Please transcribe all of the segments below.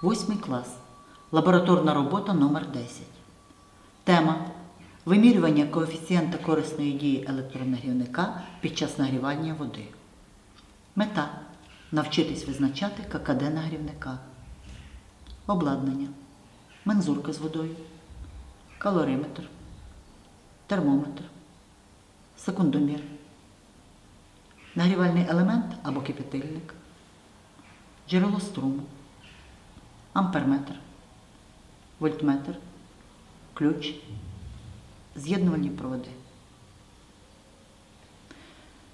Восьмий клас. Лабораторна робота номер 10. Тема Вимірювання коефіцієнта корисної дії електронагрівника під час нагрівання води. Мета навчитись визначати ККД нагрівника. Обладнання. Мензурка з водою. Калориметр. Термометр. Секундомір. Нагрівальний елемент або кипятильник. Джерело струму. Амперметр. Вольтметр. Ключ. З'єднувальні проводи.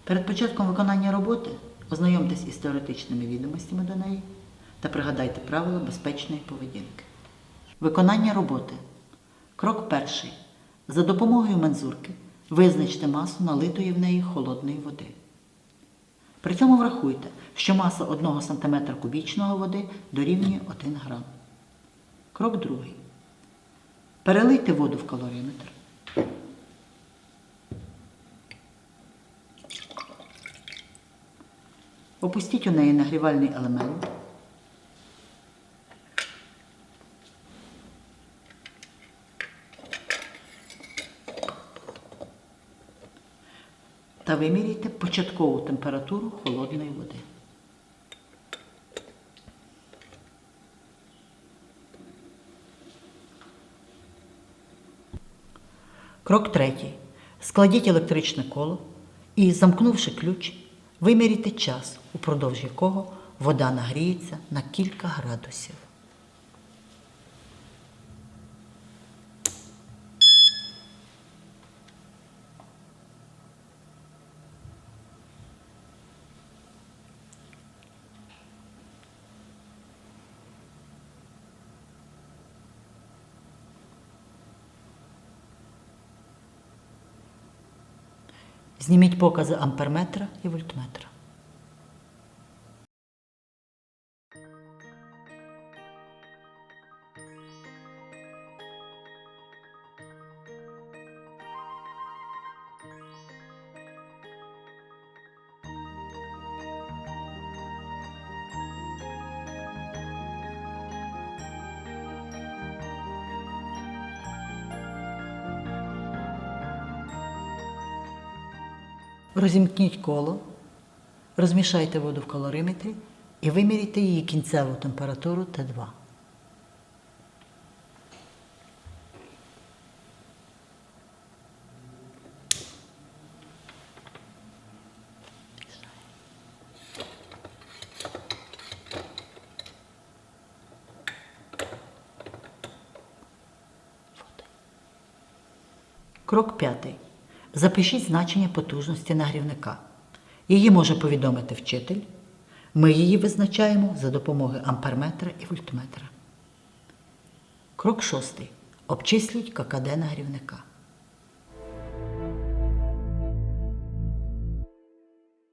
Перед початком виконання роботи ознайомтесь із теоретичними відомостями до неї та пригадайте правила безпечної поведінки. Виконання роботи. Крок перший. За допомогою мензурки визначте масу налитої в неї холодної води. При цьому врахуйте, що маса 1 см кубічного води дорівнює 1 грам. Крок другий. Перелийте воду в калоріметр. Опустіть у неї нагрівальний елемент. Та виміряйте початкову температуру холодної води. Крок третій. Складіть електричне коло і, замкнувши ключ, виміряйте час, упродовж якого вода нагріється на кілька градусів. Зніміть покази амперметра і вольтметра. Розімкніть коло, розмішайте воду в калориметрі і виміряйте її кінцеву температуру Т2. Крок п'ятий. Запишіть значення потужності нагрівника. Її може повідомити вчитель. Ми її визначаємо за допомогою амперметра і вольтметра. Крок шостий. Обчисліть ККД нагрівника.